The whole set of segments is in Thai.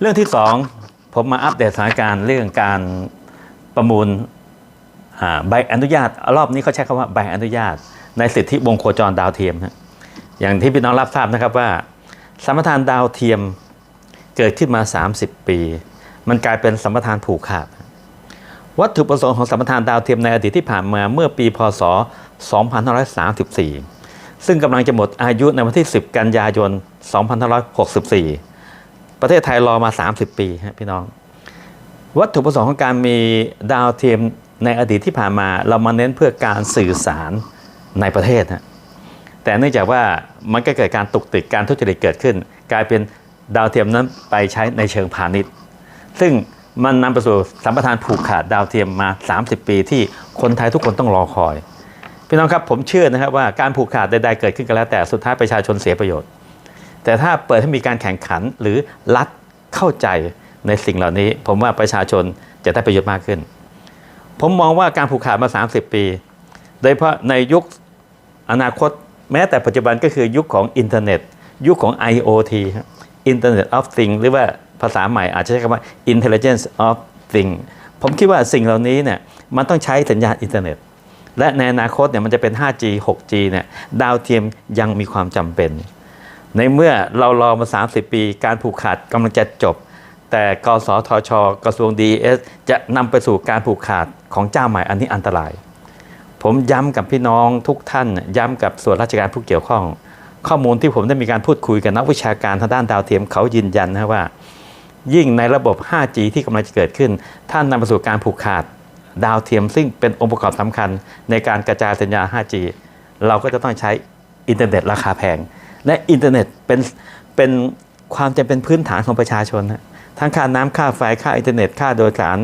เรื่องที่สองผมมาอัปเดตสถานการณ์เรื่องการประมูลอ่าใบอนุญาต รอบนี้เขาใช้คำว่าใบอนุญาต ในสิทธิวงโคจรดาวเทียมฮะอย่างที่พี่น้องรับทราบนะครับว่าสัมปทานดาวเทียมเกิดขึ้นมา 30 ปี มันกลายเป็นสัมปทานผูกขาด วัตถุประสงค์ของสัมปทานดาวเทียมในอดีตที่ผ่านมาเมื่อปีพศ 2534 ซึ่งกำลังจะหมดอายุในวันที่ 10 กันยายน 2564 ประเทศไทยรอมา 30 ปีฮะพี่น้อง วัตถุประสงค์ของการมีดาวเทียมในอดีตที่ผ่านมา เรามาเน้นเพื่อการสื่อสารในประเทศฮะแต่เนื่องจากว่ามันก็เกิดการตุกติกการทุจริตเกิดขึ้น กลายเป็นดาวเทียมนั้นไปใช้ในเชิงพาณิชย์ ซึ่งมันนำไปสู่สัมปทานผูกขาดดาวเทียมมา 30 ปีที่คนไทยทุกคนต้องรอคอย พี่น้องครับผมเชื่อนะครับว่าการผูกขาดใดๆเกิดขึ้นกันแล้วแต่สุดท้ายประชาชนเสียประโยชน์ แต่ถ้าเปิดให้มีการแข่งขันหรือรัฐเข้าใจในสิ่งเหล่านี้ ผมว่าประชาชนจะได้ประโยชน์มากขึ้น ผมมองว่าการผูกขาดมา 30 ปี โดยเฉพาะในยุคอนาคตแม้แต่ปัจจุบันก็คือยุคของอินเทอร์เน็ต ยุคของ IoT Internet of Things หรือว่าภาษาใหม่อาจจะใช้คำว่า Intelligence of Things ผมคิดว่าสิ่งเหล่านี้เนี่ยมันต้องใช้สัญญาณอินเทอร์เน็ต และในอนาคตเนี่ยมันจะเป็น 5G 6G เนี่ยดาวเทียมยังมีความจำเป็น ในเมื่อเรารอมา 30 ปี การผูกขาดกำลังจะจบ แต่กสทช กระทรวง DES จะนำไปสู่การผูกขาดของเจ้าใหม่อันนี้อันตราย ผมย้ำกับพี่น้องทุกท่าน ย้ำกับส่วนราชการผู้เกี่ยวข้อง ข้อมูลที่ผมได้มีการพูดคุยกับนักวิชาการทางด้านดาวเทียมเขายืนยันนะว่า ยิ่งในระบบ 5G ที่กำลังจะเกิดขึ้น ท่านนำไปสู่การผูกขาดดาวเทียม ซึ่งเป็นองค์ประกอบสำคัญในการกระจายสัญญา 5G เราก็จะต้องใช้อินเทอร์เน็ตราคาแพง และอินเทอร์เน็ตเป็นเป็นความจำเป็นพื้นฐานของประชาชนนะทั้งค่าน้ำค่าไฟค่าอินเทอร์เน็ตค่าโดยสาร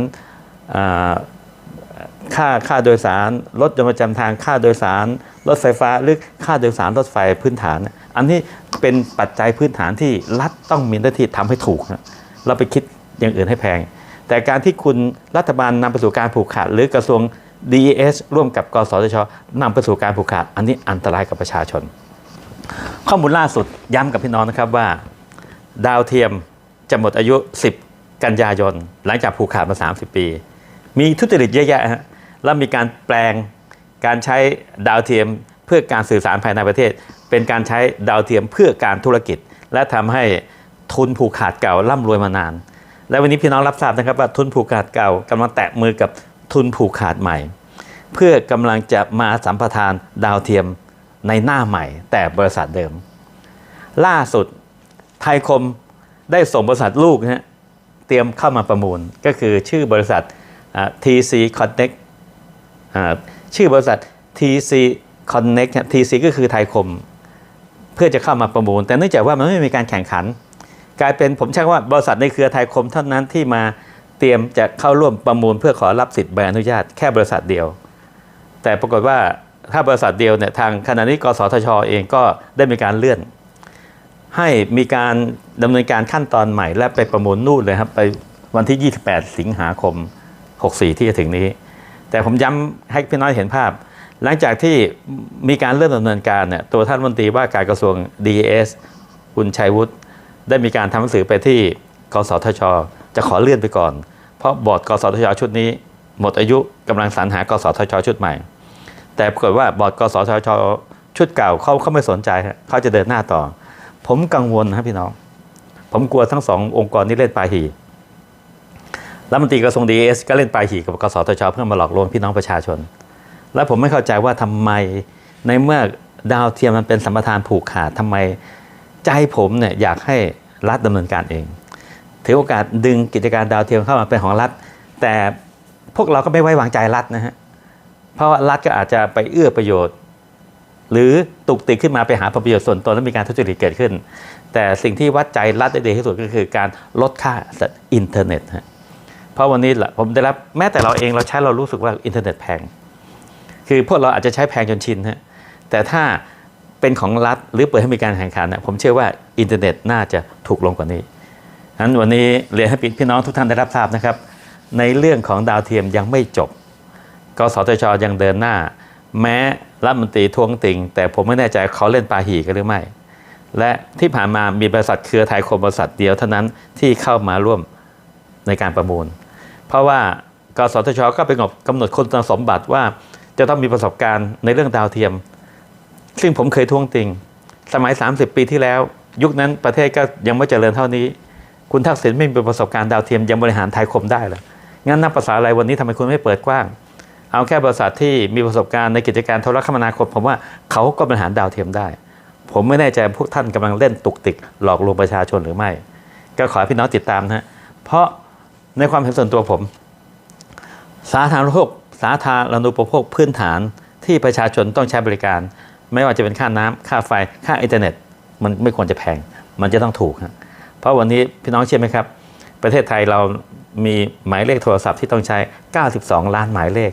ค่าค่าโดยสารรถยนต์ประจำทางค่าโดยสารรถไฟฟ้าหรือค่าโดยสารรถไฟพื้นฐาน อันนี้เป็นปัจจัยพื้นฐานที่รัฐต้องมีหน้าที่ทำให้ถูกนะเราไปคิดอย่างอื่นให้แพง แต่การที่คุณรัฐบาลนำไปสู่การผูกขาด หรือกระทรวง DES ร่วมกับกสทชนำไปสู่การผูกขาด อันนี้อันตรายกับประชาชน ข้อมูลล่าสุดย้ำกับพี่น้องนะครับว่า ดาวเทียมจะหมดอายุ 10 กันยายน หลังจากผูกขาดมา 30 ปี มีทุจริตเยอะแยะฮะแล้วมีการแปลงการใช้ดาวเทียมเพื่อการสื่อสารภายในประเทศ เป็นการใช้ดาวเทียมเพื่อการธุรกิจ และทำให้ทุนผูกขาดเก่าร่ำรวยมานาน และวันนี้พี่น้องรับทราบนะครับว่าทุนผูกขาดเก่ากำลังแตะมือกับทุนผูกขาดใหม่ เพื่อกำลังจะมาสัมปทานดาวเทียม ในหน้าใหม่แต่บริษัทเดิม ล่าสุดไทยคมได้ส่งบริษัทลูกนะเตรียมเข้ามาประมูล ก็คือชื่อบริษัท TC Connect ชื่อบริษัท TC Connect TC ก็คือไทยคม เพื่อจะเข้ามาประมูล แต่เนื่องจากว่ามันไม่มีการแข่งขัน กลายเป็นผมใช้คำว่าบริษัทในเครือไทยคมเท่านั้นที่มาเตรียมจะเข้าร่วมประมูล เพื่อขอรับสิทธิ์ใบอนุญาตแค่บริษัทเดียว แต่ปรากฏว่า ถ้าบริษัทเดียวเนี่ยทางขณะนี้กสทชเองก็ได้มีการเลื่อน ให้มีการดำเนินการขั้นตอนใหม่ และไปประมูลนู่นเลยครับไปวันที่ 28 สิงหาคม 64 ที่จะถึงนี้ แต่ผมย้ำให้พี่น้อยเห็นภาพ หลังจากที่มีการเริ่มดำเนินการเนี่ยตัวท่านรัฐมนตรีว่าการกระทรวง DES คุณชัยวุฒิได้มีการทำหนังสือไปที่กสทช จะขอเลื่อนไปก่อน เพราะบอร์ดกสทช ชุดนี้ หมดอายุกำลังสรรหากสทช ชุดใหม่ แต่ปรากฏว่าบอร์ดกสทชชุดเก่าเขาเขาไม่สนใจฮะเขาจะเดินหน้าต่อ ผมกังวลนะครับพี่น้อง ผมกลัวทั้งสององค์กรนี้เล่นปลาหีรัฐมนตรีกระทรวงดีเอสก็เล่นปลาหีกับกสทชเพื่อมาหลอกลวงพี่น้องประชาชน และผมไม่เข้าใจว่าทำไมในเมื่อดาวเทียมมันเป็นสัมปทานผูกขาดทำไมใจผมเนี่ยอยากให้รัฐดำเนินการเองถือโอกาสดึงกิจการดาวเทียมเข้ามาเป็นของรัฐ แต่พวกเราก็ไม่ไว้วางใจรัฐนะฮะ เพราะรัฐก็อาจจะไปเอื้อประโยชน์ หรือตุกติกขึ้นมาไปหาผลประโยชน์ส่วนตนและมีการทุจริตเกิดขึ้น แต่สิ่งที่วัดใจรัฐได้ดีที่สุดก็คือการลดค่าอินเทอร์เน็ตฮะเพราะวันนี้ผมได้รับแม้แต่เราเองเราใช้เรารู้สึกว่าอินเทอร์เน็ตแพง คือพวกเราอาจจะใช้แพงจนชินฮะแต่ถ้าเป็นของรัฐหรือเปิดให้มีการแข่งขันนะผมเชื่อว่าอินเทอร์เน็ตน่าจะถูกลงกว่านี้ฉะนั้นวันนี้เรียนให้พี่น้องทุกท่านได้รับทราบนะครับ ในเรื่องของดาวเทียมยังไม่จบ กสทชยังเดินหน้า แม้รัฐมนตรีทวงติง แต่ผมไม่แน่ใจเขาเล่นปาหีกันหรือไม่ และที่ผ่านมามีบริษัทเครือไทยคมบริษัทเดียวเท่านั้นที่เข้ามาร่วมในการประมูล เพราะว่ากสทชก็ไปกำหนดคุณสมบัติว่าจะต้องมีประสบการณ์ในเรื่องดาวเทียม ซึ่งผมเคยท้วงติง สมัย 30 ปีที่แล้ว ยุคนั้นประเทศก็ยังไม่เจริญเท่านี้ คุณทักษิณไม่มีประสบการณ์ดาวเทียมยังบริหารไทยคมได้เลยงั้นนับภาษาอะไรวันนี้ทำไมคุณไม่เปิดกว้าง เอาแค่บริษัทที่มีประสบการณ์ในกิจการโทรคมนาคมผมว่าเขาก็บริหารดาวเทียมได้ ผมไม่แน่ใจพวกท่านกำลังเล่นตุกติกหลอกลวงประชาชนหรือไม่ ก็ขอให้พี่น้องติดตามนะฮะเพราะในความเห็นส่วนตัวผม สาธารณูปโภคสาธารณูปโภคพื้นฐานที่ประชาชนต้องใช้บริการ ไม่ว่าจะเป็นค่าน้ำค่าไฟค่าอินเทอร์เน็ต มันไม่ควรจะแพง มันจะต้องถูกฮะเพราะวันนี้พี่น้องเชื่อไหมครับ ประเทศไทยเรามีหมายเลขโทรศัพท์ที่ต้องใช้ 92 ล้านหมายเลข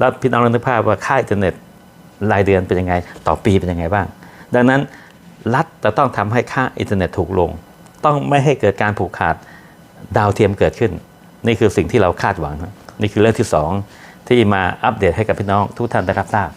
แล้วพี่น้องลองนึกภาพว่าค่าอินเทอร์เน็ตรายเดือนเป็นยังไง ต่อปีเป็นยังไงบ้าง ดังนั้นรัฐจะต้องทำให้ค่าอินเทอร์เน็ตถูกลง ต้องไม่ให้เกิดการผูกขาดดาวเทียมเกิดขึ้น นี่คือสิ่งที่เราคาดหวัง นี่คือเรื่องที่สองที่มาอัปเดตให้กับพี่น้องทุกท่านได้รับทราบ